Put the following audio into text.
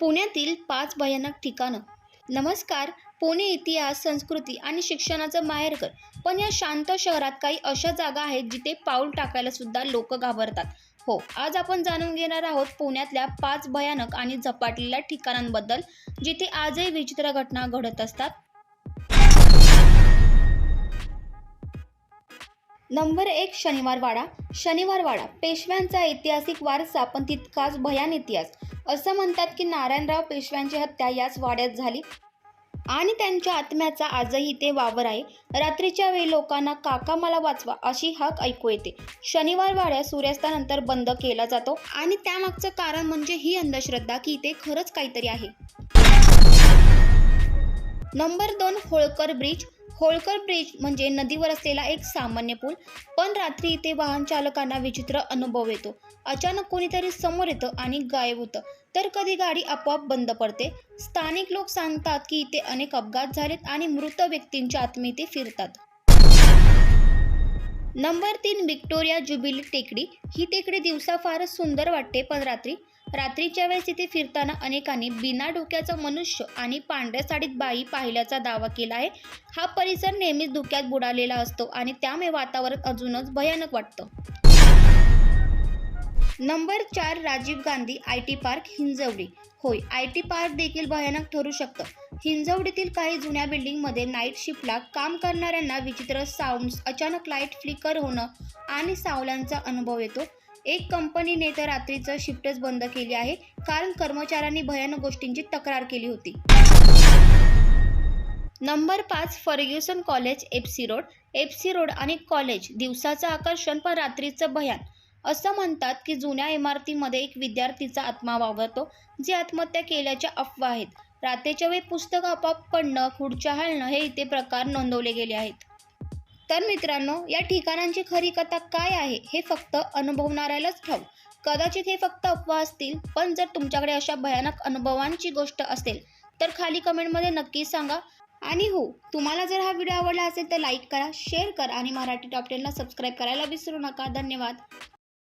पुण्यातील पाच भयानक ठिकाणं. नमस्कार पुणे इतिहास संस्कृती आणि शिक्षणाचं माहेरघर पण या शांत शहरात काही अशा जागा आहेत जिथे पाऊल टाकायला सुद्धा लोक घाबरतात. हो आज आपण जाणून घेणार आहोत पुण्यातल्या पाच भयानक आणि झपाटलेल्या ठिकाणांबद्दल जिथे आजही विचित्र घटना घडत असतात. नंबर एक शनिवारवाडा. शनिवारवाडा पेशव्यांचा ऐतिहासिक वारसा पण तितकाच भयान इतिहास. असं म्हणतात की नारायणराव पेशव्यांची हत्या याच वाड्यात झाली. आणि त्यांच्या आत्म्याचा आजही ते वावर आहे. रात्रीच्या वेळी लोकांना काका मला वाचवा अशी हाक ऐकू येते. शनिवार वाड्या सूर्यास्तानंतर बंद केला जातो. आणि त्यामागचं कारण म्हणजे ही अंधश्रद्धा की इथे खरंच काहीतरी आहे. नंबर दोन होळकर ब्रिज. होळकर ब्रिज म्हणजे नदीवर असलेला एक सामान्य पूल. पण रात्री इथे वाहन चालकांना विचित्र अनुभव येतो. अचानक कोणीतरी समोर येतं आणि गायब होतं. तर कधी गाडी आपोआप बंद पडते. स्थानिक लोक सांगतात की इथे अनेक अपघात झालेत आणि मृत व्यक्तींच्या आत्मी ते फिरतात. नंबर तीन विक्टोरिया जुबिली टेकडी. ही टेकडी दिवसा फारच सुंदर वाटते पण रात्री रात्रीच्या वेळेस इथे फिरताना अनेकांनी बिना डोक्याचा मनुष्य आणि पांढऱ्या साडीत बाई पाहिल्याचा दावा केला आहे. हा परिसर नेहमीच धुक्यात बुडालेला असतो आणि त्यामुळे वातावरण अजूनच भयानक वाटतं. नंबर चार Rajiv Gandhi I T park Hinjawadi. होय आय टी पार्क देखील भयानक ठरू शकतं. हिंजवडीतील काही जुन्या बिल्डिंगमध्ये नाईट शिफ्टला काम करणाऱ्यांना विचित्र साऊंड्स अचानक लाइट फ्लिकर होणं आणि सावल्यांचा अनुभव येतो. एक कंपनीने तर रात्रीचं शिफ्टच बंद केली आहे. कारण कर्मचाऱ्यांनी भयानक गोष्टींची तक्रार केली होती. नंबर पाच Fergusson college FC road. FC road आणि कॉलेज दिवसाचं आकर्षण पण रात्रीचं भयान. असं म्हणतात की जुन्या इमारतीमध्ये एक विद्यार्थीचा आत्मा वावरतो जे आत्महत्या केल्याच्या अफवा आहेत. रात्रीच्या वेळी पुस्तक आपोआप पडणं खुर्च्या हलणं हे इथे प्रकार नोंदवले गेले आहेत. तर मित्रांनो या ठिकाणांची खरी कथा काय आहे हे फक्त अनुभवणाऱ्यालाच ठाऊ कदाचित हे फक्त अफवा असतील पण जर तुमच्याकडे अशा भयानक अनुभवांची गोष्ट असेल तर खाली कमेंटमध्ये नक्की सांगा. आणि हो तुम्हाला जर हा व्हिडिओ आवडला असेल तर लाईक करा शेअर करा आणि मराठी टॉप टेनला सबस्क्राईब करायला विसरू नका. धन्यवाद.